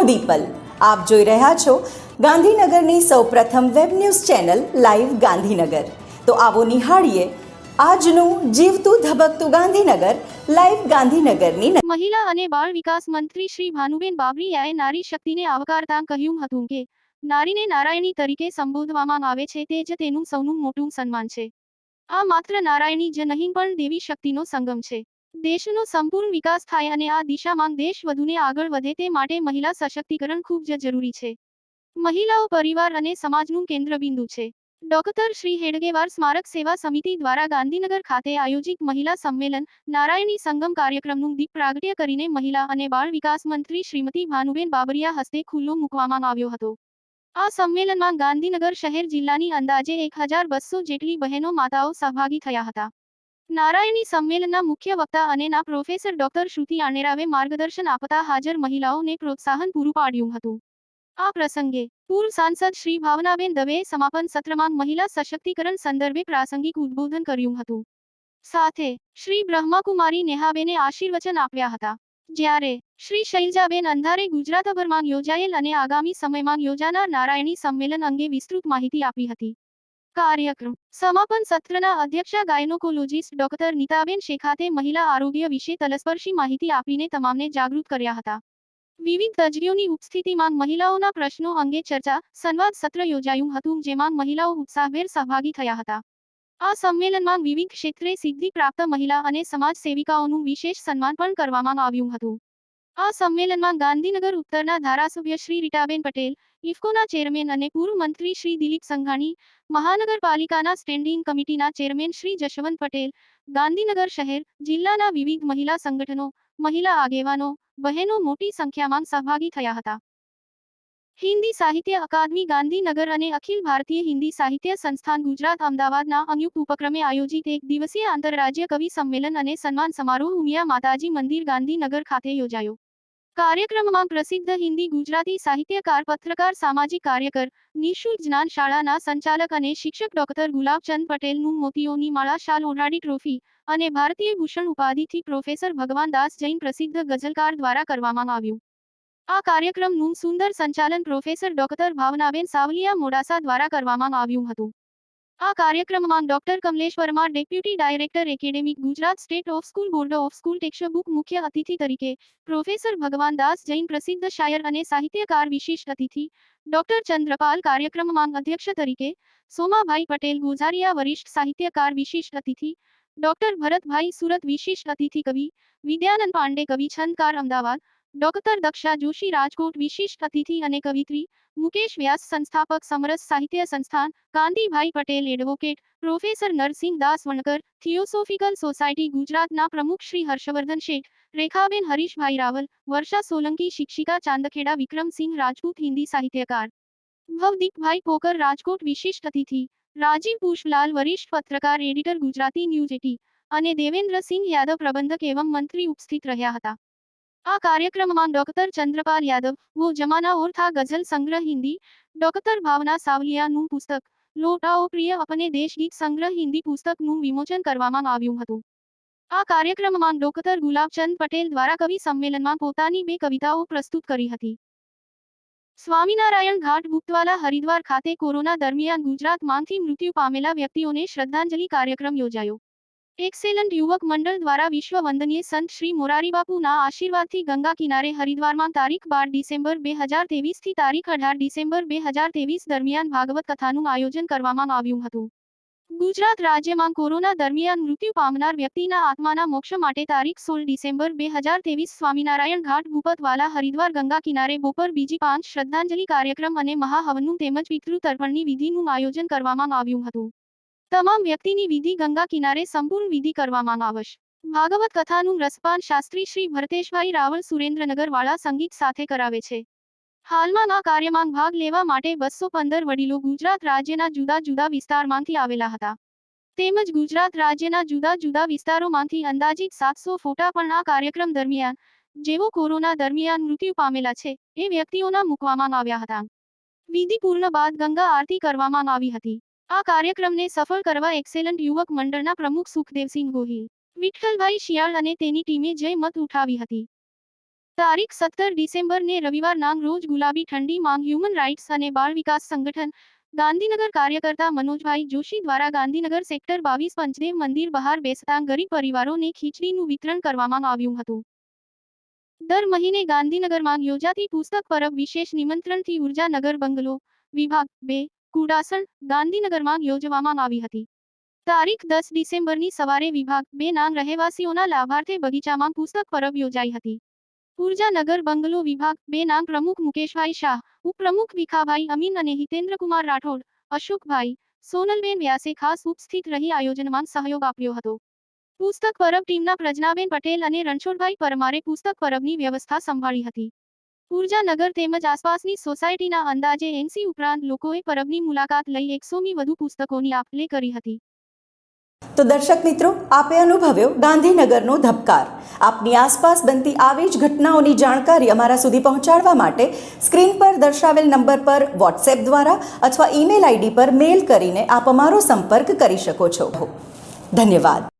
મોદી દીપલ આપ જોઈ રહ્યા છો ગાંધીનગરની સૌપ્રથમ web news channel live Gandhinagar. તો આવો નિહાળીએ આજનું જીવતું ધબકતું ગાંધીનગર, લાઈવ ગાંધીનગરની મહિલા અને બાળ વિકાસ મંત્રી શ્રી ભાનુબેન બાબરીયાએ નારી શક્તિને આવકારતા કહ્યું હતું કે, નારીને નારાયણી તરીકે સંબોધવામાં આવે છે તે જ તેનું સૌનું મોટું સન્માન છે. આ માત્ર નારાયણી જ નહીં પણ દેવી શક્તિનો સંગમ છે. દેશનો સંપૂર્ણ વિકાસ થાય અને આ દિશામાં દેશ વધુને આગળ વધે તે માટે મહિલા સશક્તિકરણ ખૂબ જ જરૂરી છે. મહિલાઓ પરિવાર અને સમાજનું કેન્દ્રબિંદુ છે. ડોક્ટર શ્રી હેડગેવાર સ્મારક સેવા સમિતિ દ્વારા ગાંધીનગર ખાતે આયોજિત મહિલા સંમેલન, નારાયણી સંગમ કાર્યક્રમનું દીપ પ્રાગટ્ય કરીને મહિલા અને બાળ વિકાસ મંત્રી શ્રીમતી ભાનુબેન બાબરિયા હસ્તે ખુલ્લો મૂકવામાં આવ્યો હતો. આ સંમેલનમાં ગાંધીનગર શહેર જિલ્લાની અંદાજે એક હજાર બસો જેટલી બહેનો માતાઓ સહભાગી થયા હતા. નારાયણી સંમેલનના મુખ્ય વક્તા અને ના પ્રોફેસર ડોક્ટર શ્રુતિ આનેરાવે માર્ગદર્શન આપતા હાજર મહિલાઓને પ્રોત્સાહન પૂરું પાડ્યું હતું. આ પ્રસંગે પૂર્વ સાંસદ શ્રી ભાવનાબેન દવેએ સમાપન સત્રમાં મહિલા સશક્તિકરણ સંદર્ભે પ્રાસંગિક ઉદ્બોધન કર્યું હતું. સાથે શ્રી બ્રહ્માકુમારી નેહાબેને આશીર્વચન આપ્યા હતા. જ્યારે શ્રી શૈલજાબેન અંધારે ગુજરાતભરમાં યોજાયેલ અને આગામી સમયમાં યોજાનાર નારાયણી સંમેલન અંગે વિસ્તૃત માહિતી આપી હતી. કાર્યક્રમ. સમાપન સત્રના અધ્યક્ષા ગાયનોકોલોજીસ્ટ ડોક્ટર નીતાબેન શેખાતે મહિલા આરોગ્ય વિશે તલસ્પર્શી માહિતી આપીને તમામને જાગૃત કર્યા હતા. વિવિધ તજવીઓની ઉપસ્થિતિમાં મહિલાઓના પ્રશ્નો અંગે ચર્ચા, સંવાદ સત્ર યોજાયું હતું, જેમાં મહિલાઓ ઉત્સાહભેર સહભાગી થયા હતા. આ સંમેલનમાં વિવિધ ક્ષેત્રે સિદ્ધિ પ્રાપ્ત મહિલા અને સમાજ સેવિકાઓનું વિશેષ સન્માન પણ કરવામાં આવ્યું હતું. આ સંમેલનમાં ગાંધીનગર ઉત્તરના ધારાસભ્ય શ્રી રીટાબેન પટેલ, ઇફકોના ચેરમેન અને પૂર્વ મંત્રી શ્રી દિલીપ સંઘાણી, મહાનગરપાલિકાના સ્ટેન્ડિંગ કમિટીના ચેરમેન શ્રી જશવંત પટેલ, ગાંધીનગર શહેર, જિલ્લાના વિવિધ મહિલા સંગઠનો, મહિલા આગેવાનો, બહેનો મોટી સંખ્યામાં સહભાગી થયા હતા. હિન્દી સાહિત્ય અકાદમી ગાંધીનગર અને અખિલ ભારતીય હિન્દી સાહિત્ય સંસ્થાન ગુજરાત અમદાવાદના સંયુક્ત ઉપક્રમે આયોજિત એક દિવસીય આંતરરાજ્ય કવિ સંમેલન અને સન્માન સમારોહ ઉમિયા માતાજી મંદિર ગાંધીનગર ખાતે યોજાયો. કાર્યક્રમમાં પ્રસિદ્ધ હિન્દી ગુજરાતી સાહિત્યકાર, પત્રકાર, સામાજિક કાર્યકર, નિઃશુલ્ક જ્ઞાન શાળાના સંચાલક અને શિક્ષક ડોક્ટર ગુલાબચંદ પટેલનું મોતીઓની માળા શાલ ઓઢાડી ટ્રોફી અને ભારતીય ભૂષણ ઉપાધિથી પ્રોફેસર ભગવાન દાસ જૈન પ્રસિદ્ધ ગઝલકાર દ્વારા કરવામાં આવ્યું. આ કાર્યક્રમનું સુંદર સંચાલન પ્રોફેસર ડોક્ટર ભાવનાબેન સાવલિયા મોડાસા દ્વારા કરવામાં આવ્યું હતું. આ કાર્યક્રમમાં doctor Kamlesh Verma, deputy director academic Gujarat state of school board of school textbook મુખ્ય અતિથિ તરીકે, પ્રોફેસર ભગવાન દાસ જૈન પ્રસિદ્ધ શાયર અને સાહિત્યકાર વિશિષ્ટ અતિથિ, ડોક્ટર ચંદ્રપાલ કાર્યક્રમમાં અધ્યક્ષ તરીકે, સોમાભાઈ પટેલ ગોઝારિયા વરિષ્ઠ સાહિત્યકાર વિશિષ્ટ અતિથિ, ડોક્ટર ભરતભાઈ સુરત વિશિષ્ટ અતિથિ કવિ, વિદ્યાનંદ પાંડે કવિ, છંદકાર અમદાવાદ ડોક્ટર દક્ષા જોશી રાજકોટ વિશિષ્ટ અતિથિ અને કવિત્રી, મુકેશ વ્યાસ સંસ્થાપક Samras Sahitya Sansthan, Kantibhai Patel advocate professor Narsinh Das Vankar theosophical society ગુજરાતના પ્રમુખ શ્રી હર્ષવર્ધન શેઠ, રેખાબેન હરીશભાઈ રાવલ, વર્ષા સોલંકી શિક્ષિકા ચાંદખેડા વિક્રમસિંહ રાજપૂત હિન્દી સાહિત્યકાર. ભવદીપભાઈ પોકર રાજકોટ વિશિષ્ટ અતિથિ, રાજીવ પુષ્પલાલ વરિષ્ઠ પત્રકાર એડિટર ગુજરાતી ન્યૂઝ એટી, અને દેવેન્દ્રસિંહ યાદવ પ્રબંધક એવં મંત્રી ઉપસ્થિત રહ્યા હતા. આ કાર્યક્રમમાં ડોક્ટર ચંદ્રપાલ યાદવ વો જમાના ઓર ગઝલ સંગ્રહ હિન્દી, ડોક્ટર ભાવના સાવલિયાનું પુસ્તક, લોટાઓ પ્રિય અપને દેશ ગીત સંગ્રહ હિન્દી પુસ્તકનું વિમોચન કરવામાં આવ્યું હતું. આ કાર્યક્રમમાં ડોક્ટર ગુલાબચંદ પટેલ દ્વારા કવિ સંમેલનમાં પોતાની બે કવિતાઓ પ્રસ્તુત કરી હતી. સ્વામિનારાયણ ઘાટ, ગુપ્તવાલા હરિદ્વાર ખાતે કોરોના દરમિયાન ગુજરાતમાંથી મૃત્યુ પામેલા વ્યક્તિઓને શ્રદ્ધાંજલિ કાર્યક્રમ યોજાયો. એક્સેલન્ટ યુવક મંડળ દ્વારા વિશ્વ વંદનીય સંત શ્રી મોરારીબાપુના આશીર્વાદથી ગંગા કિનારે હરિદ્વારમાં તારીખ બાર ડિસેમ્બર બે હજાર તેવીસથી તારીખ અઢાર ડિસેમ્બર બે હજાર તેવીસ દરમિયાન ભાગવત કથાનું આયોજન કરવામાં આવ્યું હતું. ગુજરાત રાજ્યમાં કોરોના દરમિયાન મૃત્યુ પામનાર વ્યક્તિના આત્માના મોક્ષ માટે તારીખ સોળ ડિસેમ્બર બે હજાર તેવીસ સ્વામિનારાયણ ઘાટ, ભૂપતવાલા, હરિદ્વાર, ગંગા કિનારે બપોર બીજી પાંચ શ્રદ્ધાંજલિ કાર્યક્રમ અને મહાહવનનું તેમજ પિતૃ તર્પણની વિધિનું આયોજન કરવામાં આવ્યું હતું. તમામ વ્યક્તિની વિધિ ગંગા કિનારે સંપૂર્ણ વિધિ કરવામાં આવશે. ભાગવત કથાનું રસપાન શાસ્ત્રી શ્રી ભરતેશભાઈ રાવલ સુરેન્દ્રનગર વાળા સંગીત સાથે કરાવે છે. હાલમાં આ કાર્યમાં ભાગ લેવા માટે બસો પંદર વડીલો ગુજરાત રાજ્યના જુદા જુદા વિસ્તારમાંથી આવેલા હતા. તેમજ ગુજરાત રાજ્યના જુદા જુદા વિસ્તારોમાંથી અંદાજિત સાતસો ફોટા પણ આ કાર્યક્રમ દરમિયાન, જેઓ કોરોના દરમિયાન મૃત્યુ પામેલા છે, એ વ્યક્તિઓના મૂકવામાં આવ્યા હતા. વિધિ પૂર્ણ બાદ ગંગા આરતી કરવામાં આવી હતી. આ કાર્યક્રમને સફળ કરવા એક્સેલન્ટ યુવક મંડળના પ્રમુખ સુખદેવસિંહ ગોહિલ, વિઠ્ઠલભાઈ શિયાળ અને તેની ટીમે જય મત ઉઠાવી હતી. તારીખ સત્તર ડિસેમ્બરને રવિવારનાં રોજ ગુલાબી ઠંડી માંગ હ્યુમન રાઇટ્સ અને બાળ વિકાસ સંગઠન, ગાંધીનગર કાર્યકર્તા મનોજભાઈ જોશી દ્વારા ગાંધીનગર સેક્ટર બાવીસ પંચદેવ મંદિર બહાર બેસતા ગરીબ પરિવારોને ખીચડીનું વિતરણ કરવામાં આવ્યું હતું. દર મહિને ગાંધીનગરમાં યોજાતી પુસ્તક પરબ વિશેષ નિમંત્રણથી ઉર્જાનગર બંગલો વિભાગ બે કુડાસણ, ગાંધીનગરમાં યોજવામાં આવી હતી. તારીખ દસ ડિસેમ્બરની સવારે વિભાગ બે નાં રહેવાસીઓના લાભાર્થે બગીચામાં પુસ્તક પરબ યોજાઈ હતી. ઉર્જાનગર બંગલો વિભાગ બે ના પ્રમુખ મુકેશભાઈ શાહ, ઉપપ્રમુખ ભીખાભાઈ અમીન અને હિતેન્દ્રકુમાર રાઠોડ, અશોકભાઈ, સોનલબેન વ્યાસે ખાસ ઉપસ્થિત રહી આયોજનમાં સહયોગ આપ્યો હતો. પુસ્તક પરબ ટીમના પ્રજ્ઞાબેન પટેલ અને રણછોડભાઈ પરમારે પુસ્તક પરબની વ્યવસ્થા સંભાળી હતી. ઉર્જાનગર તેમજ આસપાસની સોસાયટીના અંદાજે એંસી ઉપરાંત લોકોએ પરબની મુલાકાત લઈ એકસોમી વધુ પુસ્તકોની આપ કરી હતી. તો દર્શક મિત્રો, આપે અનુભવ્યો ગાંધીનગરનો ધબકાર. આપની આસપાસ બનતી આવી જ ઘટનાઓની જાણકારી અમારા સુધી પહોંચાડવા માટે સ્ક્રીન પર દર્શાવેલ નંબર પર વોટ્સએપ દ્વારા અથવા ઈમેલ આઈડી પર મેલ કરીને આપ અમારો સંપર્ક કરી શકો છો. ધન્યવાદ.